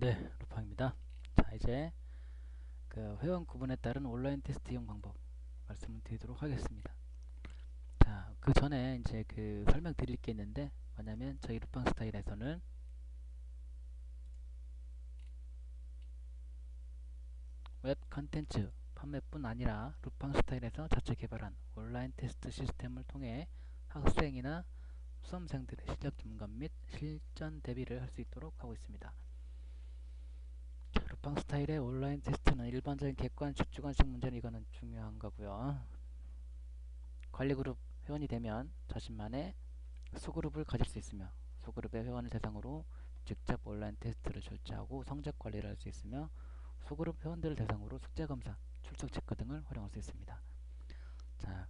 네, 루팡입니다. 자, 이제 그 회원 구분에 따른 온라인 테스트 이용 방법 말씀을 드리도록 하겠습니다. 자, 그 전에 이제 그 설명 드릴 게 있는데 뭐냐면 저희 루팡 스타일에서는 웹 컨텐츠 판매뿐 아니라 루팡 스타일에서 자체 개발한 온라인 테스트 시스템을 통해 학생이나 수험생들의 실력 점검 및 실전 대비를 할 수 있도록 하고 있습니다. 루팡 스타일의 온라인 테스트는 일반적인 객관식, 주관식 문제는 이거는 중요한 거고요. 관리그룹 회원이 되면 자신만의 소그룹을 가질 수 있으며 소그룹의 회원을 대상으로 직접 온라인 테스트를 출제하고 성적 관리를 할 수 있으며 소그룹 회원들을 대상으로 숙제 검사, 출석 체크 등을 활용할 수 있습니다. 자,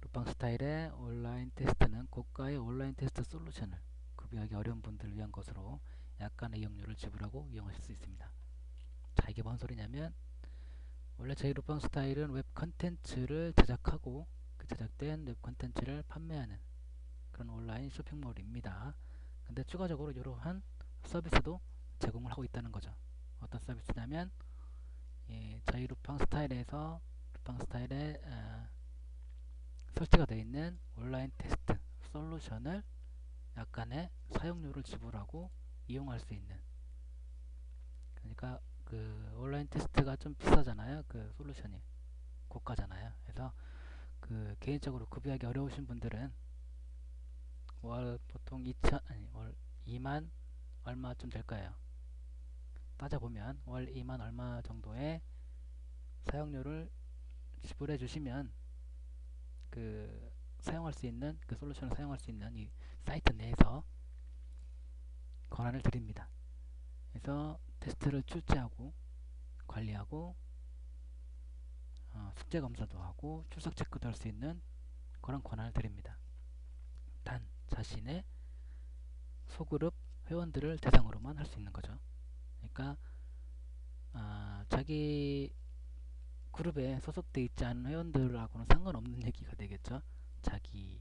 루팡 스타일의 온라인 테스트는 고가의 온라인 테스트 솔루션을 구비하기 어려운 분들을 위한 것으로 약간의 이용료를 지불하고 이용하실 수 있습니다. 자 이게 뭔 소리냐면 원래 저희 루팡 스타일은 웹 컨텐츠를 제작하고 그 제작된 웹 컨텐츠를 판매하는 그런 온라인 쇼핑몰입니다. 근데 추가적으로 이러한 서비스도 제공을 하고 있다는 거죠. 어떤 서비스냐면 예, 저희 루팡 스타일에서 루팡 스타일에 어, 설치가 되어 있는 온라인 테스트 솔루션을 약간의 사용료를 지불하고 이용할 수 있는. 그러니까 그 온라인 테스트가 좀 비싸잖아요 그 솔루션이. 고가잖아요. 그래서 그 개인적으로 구비하기 어려우신 분들은 월 보통 2천 아니 월 2만 얼마쯤 될 거예요. 따져보면 월 2만 얼마 정도의 사용료를 지불해 주시면 그 사용할 수 있는 그 솔루션을 사용할 수 있는 이 사이트 내에서 권한을 드립니다. 그래서 테스트를 출제하고 관리하고 어, 숙제 검사도 하고 출석 체크도 할 수 있는 그런 권한을 드립니다. 단 자신의 소그룹 회원들을 대상으로만 할 수 있는 거죠. 그러니까 아, 자기 그룹에 소속돼 있지 않은 회원들하고는 상관없는 얘기가 되겠죠. 자기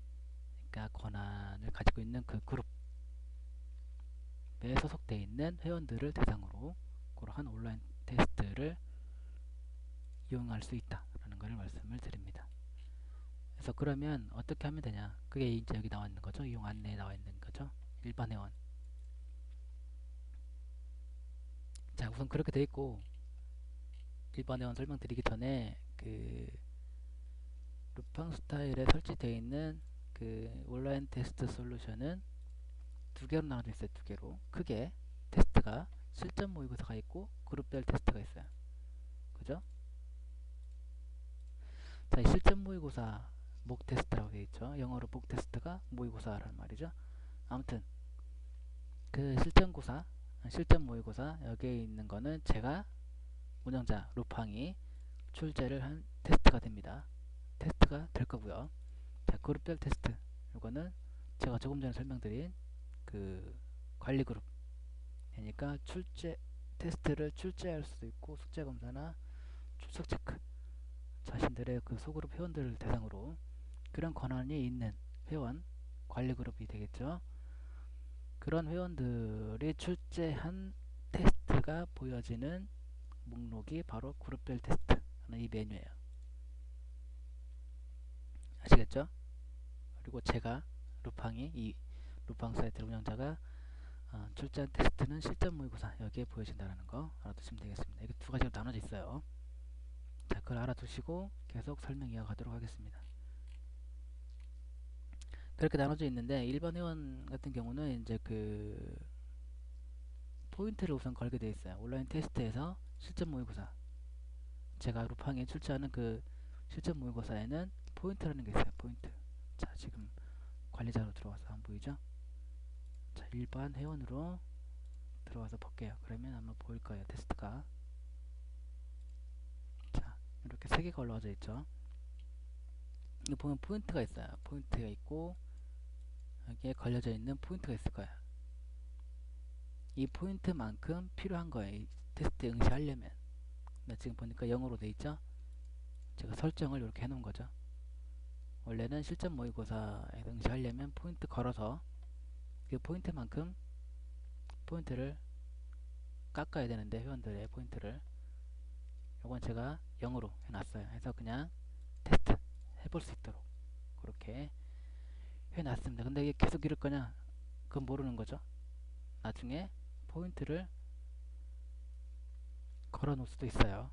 가 권한을 가지고 있는 그 그룹 에 소속되어 있는 회원들을 대상으로 그러한 온라인 테스트를 이용할 수 있다라는 것을 말씀을 드립니다. 그래서 그러면 어떻게 하면 되냐? 그게 이제 여기 나와 있는 거죠. 이용 안내에 나와 있는 거죠. 일반 회원. 자, 우선 그렇게 돼 있고 일반 회원 설명드리기 전에 그 루팡 스타일에 설치되어 있는 그 온라인 테스트 솔루션은 두 개로 나눠져 있어요. 두 개로. 크게 테스트가 실전 모의고사가 있고 그룹별 테스트가 있어요. 그죠? 자, 이 실전 모의고사 목 테스트라고 되어 있죠. 영어로 목 테스트가 모의고사라는 말이죠. 아무튼 그 실전고사, 실전 모의고사 여기에 있는 거는 제가 운영자 루팡이 출제를 한 테스트가 됩니다. 테스트가 될 거고요. 자, 그룹 별 테스트 이거는 제가 조금 전에 설명드린 그 관리 그룹 그러니까 출제 테스트를 출제할 수도 있고 숙제 검사나 출석 체크 자신들의 그 소그룹 회원들을 대상으로 그런 권한이 있는 회원 관리 그룹이 되겠죠. 그런 회원들이 출제한 테스트가 보여지는 목록이 바로 그룹별 테스트 하는 이 메뉴예요. 아시겠죠? 그리고 제가 루팡이 이 루팡 사이트 운영자가 어, 출제한 테스트는 실전 모의고사 여기에 보여진다는 거 알아두시면 되겠습니다. 이게 두 가지로 나눠져 있어요. 자, 그걸 알아두시고 계속 설명 이어가도록 하겠습니다. 그렇게 나눠져 있는데 일반 회원 같은 경우는 이제 그 포인트를 우선 걸게 되어 있어요. 온라인 테스트에서 실전 모의고사 제가 루팡에 출제하는 그 실전 모의고사에는 포인트라는 게 있어요. 포인트. 자, 지금 관리자로 들어와서 안 보이죠? 자, 일반 회원으로 들어와서 볼게요. 그러면 아마 보일 거예요. 테스트가. 자, 이렇게 세 개가 올라와져 있죠. 이거 보면 포인트가 있어요. 포인트가 있고 여기에 걸려져 있는 포인트가 있을 거예요. 이 포인트만큼 필요한 거예요. 이 테스트에 응시하려면. 나 지금 보니까 0으로 돼 있죠? 제가 설정을 이렇게 해 놓은 거죠. 원래는 실전 모의고사에 응시하려면 포인트 걸어서 그 포인트만큼 포인트를 깎아야 되는데 회원들의 포인트를 요건 제가 0으로 해놨어요. 해서 그냥 테스트 해볼 수 있도록 그렇게 해놨습니다. 근데 이게 계속 이럴 거냐? 그건 모르는 거죠. 나중에 포인트를 걸어 놓을 수도 있어요.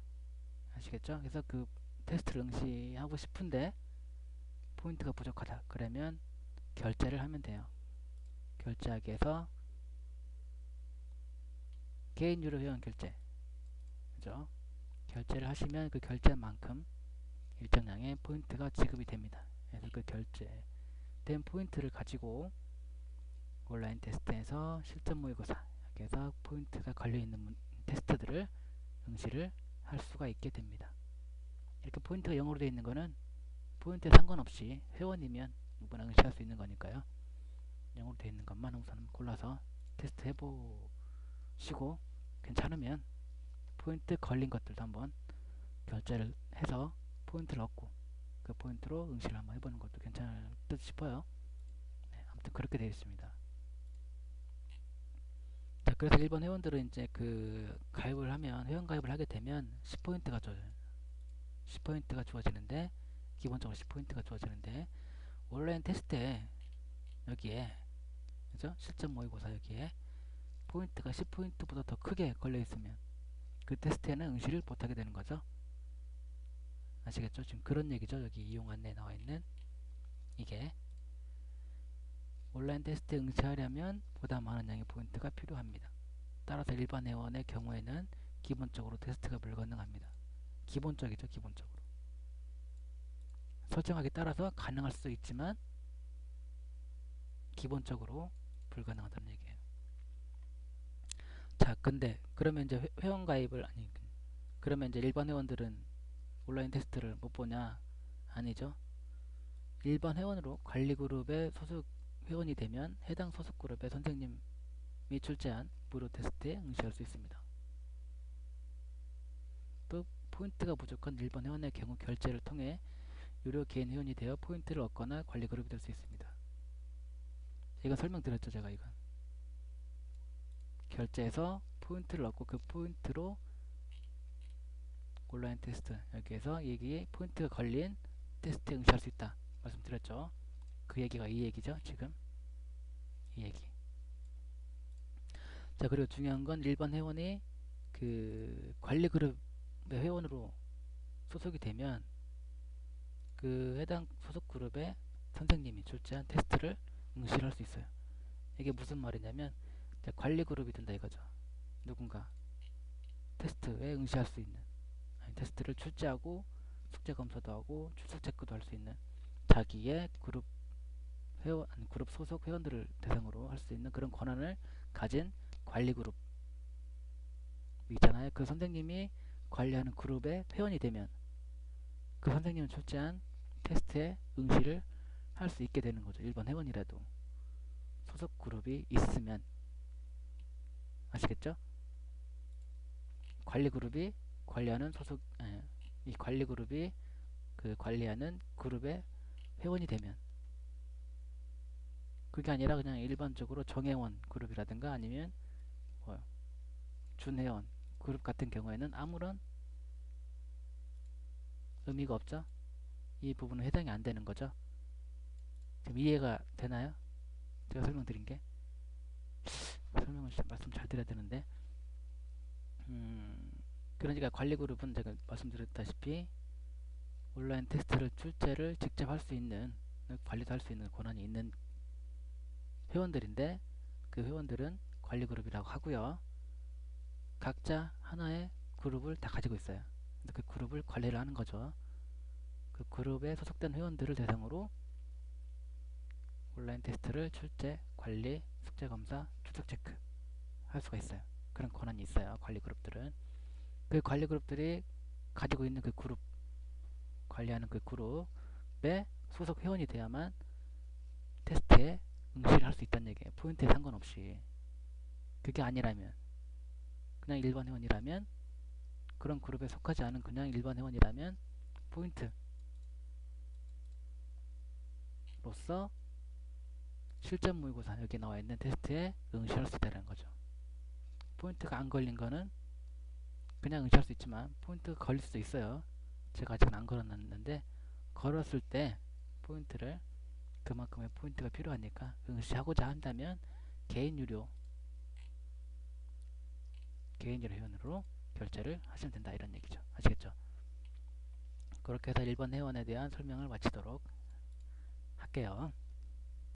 아시겠죠? 그래서 그 테스트를 응시하고 싶은데 포인트가 부족하다. 그러면 결제를 하면 돼요. 결제하기 위해서 개인 유료 회원 결제. 그죠? 결제를 하시면 그 결제만큼 일정량의 포인트가 지급이 됩니다. 그래서 그 결제된 포인트를 가지고 온라인 테스트에서 실전 모의고사 여기에서 포인트가 걸려있는 테스트들을 응시를 할 수가 있게 됩니다. 이렇게 포인트가 0으로 되어 있는 거는 포인트에 상관없이 회원이면 누구나 응시할 수 있는 거니까요. 0으로 되어 있는 것만 우선 골라서 테스트 해보시고 괜찮으면 포인트 걸린 것들도 한번 결제를 해서 포인트를 얻고 그 포인트로 응시를 한번 해보는 것도 괜찮을 듯 싶어요. 네, 아무튼 그렇게 되어 있습니다. 자, 그래서 일본 회원들은 이제 그 가입을 하면 회원 가입을 하게 되면 10포인트가 줘요. 10포인트가 주어지는데 기본적으로 10포인트가 주어지는데 온라인 테스트에 여기에 그죠? 실전 모의고사 여기에 포인트가 10포인트보다 더 크게 걸려 있으면 그 테스트에는 응시를 못하게 되는 거죠. 아시겠죠? 지금 그런 얘기죠. 여기 이용 안내에 나와 있는 이게 온라인 테스트에 응시하려면 보다 많은 양의 포인트가 필요합니다. 따라서 일반 회원의 경우에는 기본적으로 테스트가 불가능합니다. 기본적이죠. 기본적으로. 설정하기 따라서 가능할 수도 있지만 기본적으로 불가능하다는 얘기예요. 자, 근데 그러면 이제 회, 원 가입을 아니 그러면 이제 일반 회원들은 온라인 테스트를 못 보냐? 아니죠. 일반 회원으로 관리 그룹에 소속 회원이 되면 해당 소속 그룹의 선생님이 출제한 무료 테스트에 응시할 수 있습니다. 또 포인트가 부족한 일반 회원의 경우 결제를 통해 유료 개인 회원이 되어 포인트를 얻거나 관리 그룹이 될 수 있습니다. 이건 설명드렸죠 제가 이건. 결제해서 포인트를 얻고 그 포인트로 온라인 테스트 여기에서 여기에 포인트가 걸린 테스트에 응시할 수 있다 말씀드렸죠. 그 얘기가 이 얘기죠 지금. 이 얘기. 자 그리고 중요한 건 일반 회원이 그 관리 그룹의 회원으로 소속이 되면 그 해당 소속 그룹의 선생님이 출제한 테스트를 응시를 할 수 있어요. 이게 무슨 말이냐면 관리 그룹이 된다 이거죠. 누군가 테스트에 응시할 수 있는 테스트를 출제하고 숙제 검사도 하고 출석 체크도 할 수 있는 자기의 그룹 회원 그룹 소속 회원들을 대상으로 할 수 있는 그런 권한을 가진 관리 그룹 있잖아요. 그 선생님이 관리하는 그룹의 회원이 되면 그 선생님은 출제한 테스트에 응시를 할 수 있게 되는 거죠. 일반 회원이라도 소속 그룹이 있으면 아시겠죠? 관리 그룹이 관리하는 소속 에, 이 관리 그룹이 그 관리하는 그룹의 회원이 되면 그게 아니라 그냥 일반적으로 정회원 그룹이라든가 아니면 뭐 준회원 그룹 같은 경우에는 아무런 의미가 없죠. 이 부분은 해당이 안 되는 거죠. 지금 이해가 되나요? 제가 설명드린 게 설명을 말씀 잘 드려야 되는데 음, 그러니까 관리 그룹은 제가 말씀드렸다시피 온라인 테스트를 출제를 직접 할 수 있는 관리도 할 수 있는 권한이 있는 회원들인데 그 회원들은 관리 그룹이라고 하고요. 각자 하나의 그룹을 다 가지고 있어요. 그 그룹을 관리를 하는 거죠. 그 그룹에 소속된 회원들을 대상으로 온라인 테스트를 출제, 관리, 숙제 검사, 출석 체크 할 수가 있어요. 그런 권한이 있어요. 관리 그룹들은 그 관리 그룹들이 가지고 있는 그 그룹 관리하는 그 그룹에 소속 회원이 돼야만 테스트에 응시를 할 수 있다는 얘기예요. 포인트에 상관없이 그게 아니라면 그냥 일반 회원이라면 그런 그룹에 속하지 않은 그냥 일반 회원이라면 포인트 로서 실전 모의고사 여기 나와 있는 테스트에 응시할 수 있다는 거죠. 포인트가 안 걸린 거는 그냥 응시할 수 있지만 포인트가 걸릴 수도 있어요. 제가 아직은 안 걸어놨는데 걸었을 때 포인트를 그만큼의 포인트가 필요하니까 응시하고자 한다면 개인 유료 개인 유료 회원으로 결제를 하시면 된다 이런 얘기죠. 아시겠죠? 그렇게 해서 1번 회원에 대한 설명을 마치도록 할게요.